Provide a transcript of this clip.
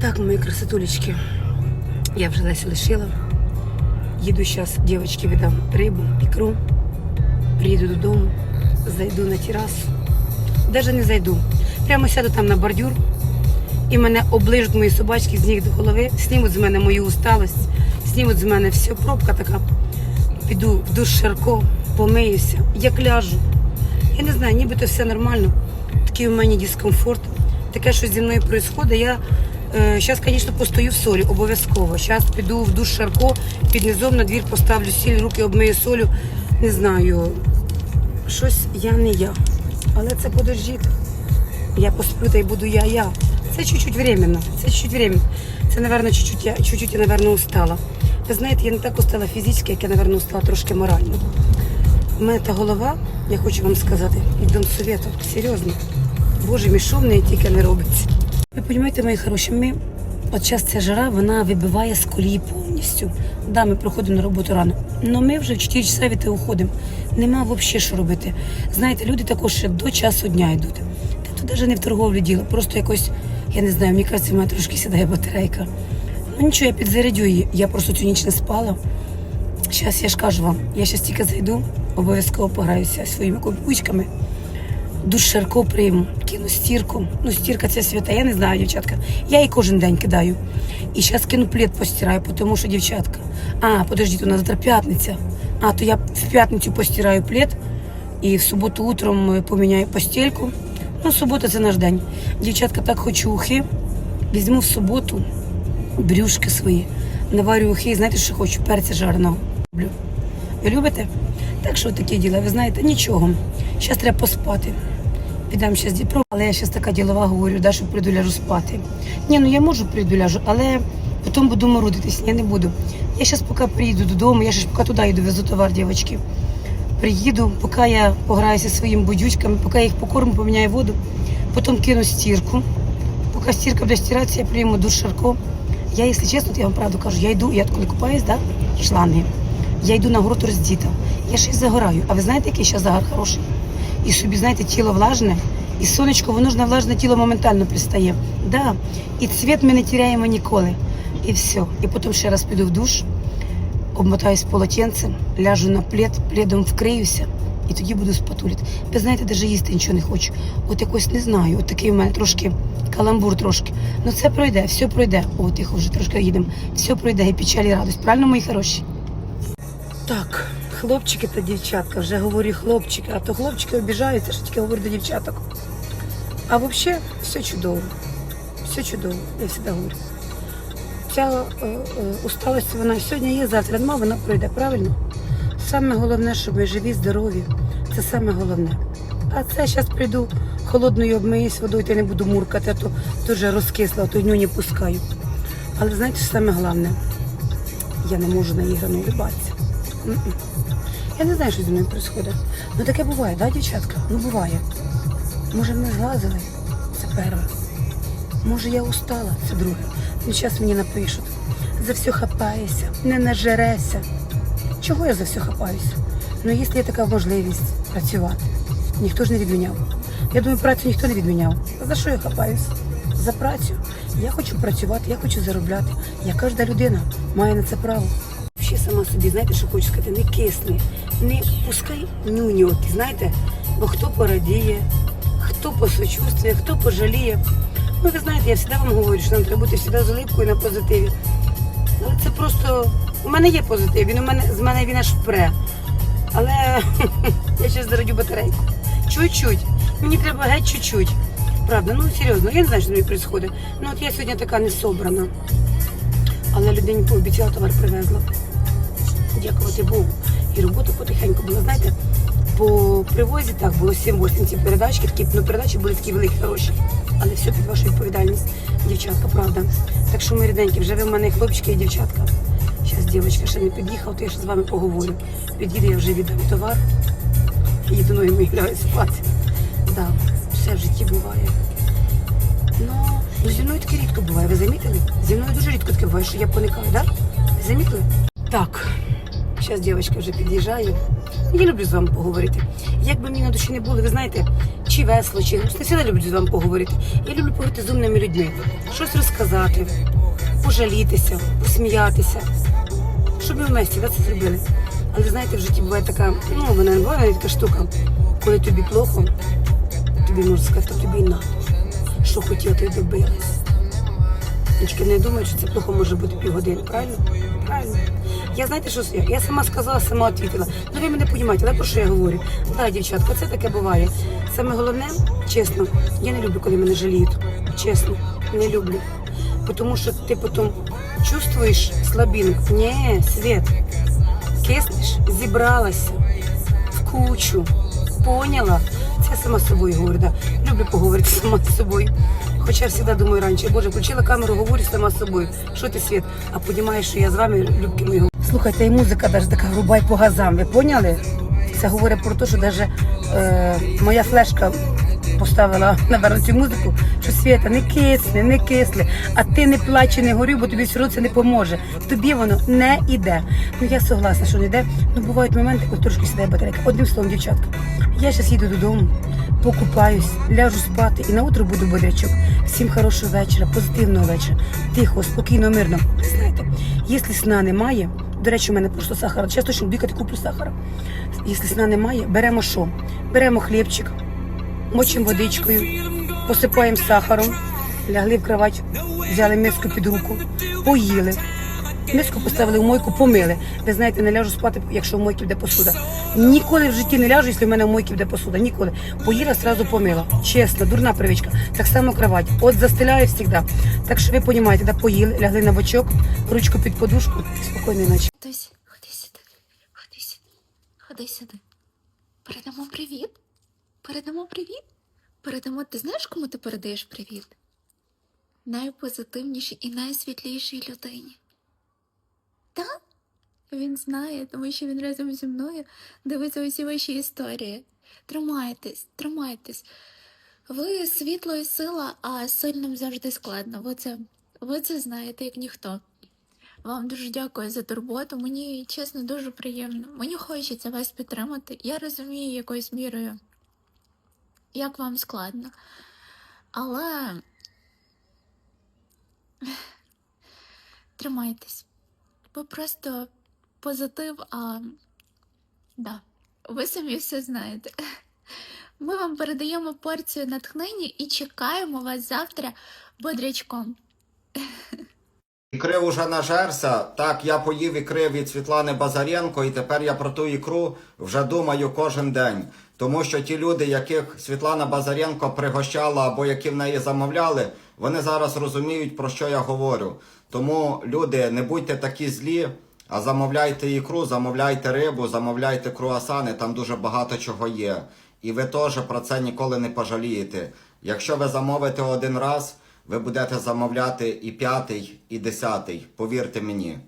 Так, мої красотулечки, я вже Лесі лишила. Їду зараз, дівчатки, віддам рибу, ікру. Приїду додому, зайду на терасу. Даже не зайду. Прямо сяду там на бордюр. І мене оближуть мої собачки з ніг до голови, знімуть з мене мою усталость, знімуть з мене все, пробка така. Піду в душ Шарко, помиюся, як ляжу. Я не знаю, нібито все нормально. Такий у мене дискомфорт. Таке, що зі мною відбувається. Зараз, звісно, постою в солі, обов'язково. Зараз піду в душ Шарко, під низом на двір поставлю сіль, руки обмию солю. Не знаю, щось я не я. Але це подождіть. Я посплю та й буду я, я. Це чуть-чуть временно. Це чуть-чуть временно. Це, напевно, чуть-чуть я, чуть-чуть я, напевно, устала. Ви знаєте, я не так устала фізично, як я, напевно, устала трошки морально. У мене та голова, я хочу вам сказати, від Донсовєту, серйозно. Боже мій, що тільки не робиться. Ви розумієте, мої хороші, ми, от час ця жара, вона вибиває з колії повністю. Да, ми проходимо на роботу рано. але ми вже в 4 часа від уходимо. Нема взагалі що робити. Знаєте, люди також ще до часу дня йдуть. Та тут навіть не в торговлю діло, просто якось, я не знаю, мені кажеться, в мене трошки сідає батарейка. Ну нічого, я підзарядю її. Я просто цю ніч не спала. Зараз я ж кажу вам, я зараз тільки зайду, обов'язково пограюся своїми копучками. Душ Шарко прийму, кину стірку. Ну, стірка це свята, я не знаю, дівчатка. Я її кожен день кидаю. І зараз кину плед постираю, тому що дівчатка. А, подождіть, у нас завтра п'ятниця. А, то я в п'ятницю постираю плед і в суботу утром е, поміняю постельку. Ну, субота це наш день. Дівчатка, так хочу ухи. Візьму в суботу брюшки свої, наварю ухи, і знаєте, що хочу? Перця жареного. Люблю. Ви любите? Так що такі діла, ви знаєте, нічого. Зараз треба поспати. Підемо зараз діпро, але я зараз така ділова говорю, да, що прийду ляжу спати. Ні, ну я можу прийду ляжу, але потім буду морудитись, я не буду. Я зараз поки приїду додому, я ще поки туди йду, везу товар, дівчатки. Приїду, поки я пограюся своїми будючками, поки я їх покормлю, поміняю воду, потім кину стірку. Поки стірка буде стиратися, я прийму душ Шарко. Я, якщо чесно, я вам правду кажу, я йду, я коли купаюсь, да, шланги, я йду на город роздіта. Я ще й загораю. А ви знаєте, який зараз загар хороший? І собі, знаєте, тіло влажне, і сонечко, воно ж на влажне тіло моментально пристає. Да. І цвіт ми не теряємо ніколи. І все. І потім ще раз піду в душ, обмотаюсь полотенцем, ляжу на плед, пледом вкриюся. І тоді буду спатулити. Ви знаєте, навіть їсти нічого не хочу. От якось не знаю. От такий у мене трошки каламбур трошки. Ну це пройде, все пройде. О, тихо, вже трошки їдемо. Все пройде і печаль, і радость. Правильно, мої хороші? Так, хлопчики та дівчатка, вже говорю хлопчики, а то хлопчики обіжаються, що тільки говорю до дівчаток. А взагалі все чудово. Все чудово, я завжди говорю. Ця е, е, усталость вона сьогодні є, завтра нема, вона пройде, правильно? Саме головне, щоб ми живі, здорові. Це саме головне. А це зараз прийду холодною обмиюсь водою, та не буду муркати, а то дуже розкисла, то ню не пускаю. Але знаєте, що саме головне? Я не можу наіграно улибатися. Я не знаю, що зі мною відбувається. Ну таке буває, да, дівчатка? Ну буває. Може, ми злазили? Це перше. Може, я устала, це друге. Ну, зараз мені напишуть. За все хапаєшся, не нажереся. Чого я за все хапаюся? Ну, якщо є така можливість працювати, ніхто ж не відміняв. Я думаю, працю ніхто не відміняв. За що я хапаюся? За працю. Я хочу працювати, я хочу заробляти. Я кожна людина має на це право. Ще сама собі, знаєте, що хочу сказати, не кисни, не пускай нюню. Знаєте, бо хто порадіє, хто посочувствує, хто пожаліє. Ну, ви знаєте, я завжди вам говорю, що нам треба бути завжди з улипкою на позитиві. Але це просто. У мене є позитив, він у мене з мене він аж впре. Але я зараз зарадю батарейку. Чуть-чуть. Мені треба геть чуть-чуть. Правда, ну серйозно, я не знаю, що мені відбувається. Ну от я сьогодні така не собрана. Але людині пообіцяла, товар привезла. Дякувати Богу. І робота потихеньку була. Знаєте, по привозі так було 7-8 ці передачки, такі ну, передачі були такі великі, хороші. Але все під вашу відповідальність, дівчатка, правда. Так що ми ріденькі, вже ви в мене хлопчики і дівчатка. Зараз дівчинка ще не під'їхав, то я ще з вами поговорю. Під'їде, я вже віддам товар. Їду ногами і спати. Да, все в житті буває. Ну, ну, зі мною таке рідко буває, ви замітили? Зі мною дуже рідко таке буває, що я поникаю, так? Да? Замітили? Так, Зараз дівчинка вже під'їжджає. Я люблю з вами поговорити. Як би мені на душі не було, ви знаєте, чи весело, чи грустно, я люблю з вами поговорити. Я люблю поговорити з умними людьми, щось розказати, пожалітися, посміятися. Щоб ми вместе да, це зробили. Але знаєте, в житті буває така, ну вона не буває така штука, коли тобі плохо, тобі можна сказати, то тобі і надо. Що хотів, ти добилась. Дочки не думають, що це плохо може бути півгодини, правильно? Правильно. Я знаєте, що я, я сама сказала, сама відповіла. Ну ви мене розумієте, але про що я говорю? Так, дівчатка, це таке буває. Саме головне, чесно, я не люблю, коли мене жаліють. Чесно, не люблю. Тому що ти потім чувствуєш слабинку. Ні, Свет, киснеш, зібралася в кучу, поняла? Це сама з собою говорю, да. Люблю поговорити сама з собою. Хоча я завжди думаю раніше, боже, включила камеру, говорю сама з собою. Що ти, Світ? А понімаєш, що я з вами, любки мої. Слухайте, і музика навіть така груба й по газам, ви поняли? Це говорить про те, що навіть е, моя флешка поставила наверно, цю музику, Свята не кисне, не кисле, а ти не плач і не горюй, бо тобі все одно це не поможе. Тобі воно не йде. Ну я согласна, що не йде. Ну бувають моменти, коли трошки сідає батарейка. Одним словом, дівчатка, я зараз їду додому, покупаюсь, ляжу спати і на утро буду бодрячок. Всім хорошого вечора, позитивного вечора, тихо, спокійно, мирно. Ви знаєте, якщо сна немає, до речі, у мене просто сахара. Зараз точно бікати куплю сахара. Якщо сна немає, беремо що? Беремо хлібчик, мочимо водичкою, посипаємо сахаром, лягли в кровать, взяли миску під руку, поїли. Миску поставили в мойку, помили. Ви знаєте, не ляжу спати, якщо в мойці буде посуда. Ніколи в житті не ляжу, якщо в мене в мойці буде посуда. Ніколи. Поїла, сразу помила. Чесно, дурна привичка. Так само кровать. От застеляю завжди. Так що ви розумієте, да, поїли, лягли на бочок, ручку під подушку, спокійної ночі. Хтось, ходи сюди, ходи сюди, ходи сюди. Передамо привіт. Передамо привіт. Передамо. Ти знаєш, кому ти передаєш привіт? Найпозитивнішій і найсвітлішій людині. Так? Він знає, тому що він разом зі мною дивиться усі ваші історії. Тримайтесь, тримайтесь. Ви світло і сила, а сильним завжди складно. Ви це, ви це знаєте, як ніхто. Вам дуже дякую за турботу. Мені чесно дуже приємно. Мені хочеться вас підтримати. Я розумію якоюсь мірою, як вам складно. Але тримайтесь. Ви просто позитив, а да, ви самі все знаєте. Ми вам передаємо порцію натхнення і чекаємо вас завтра бодрячком. Ікри уже нажерся. Так, я поїв ікри від Світлани Базаренко, і тепер я про ту ікру вже думаю кожен день. Тому що ті люди, яких Світлана Базаренко пригощала або які в неї замовляли, вони зараз розуміють, про що я говорю. Тому, люди, не будьте такі злі, а замовляйте ікру, замовляйте рибу, замовляйте круасани, там дуже багато чого є. І ви теж про це ніколи не пожалієте. Якщо ви замовите один раз, ви будете замовляти і п'ятий, і десятий. Повірте мені.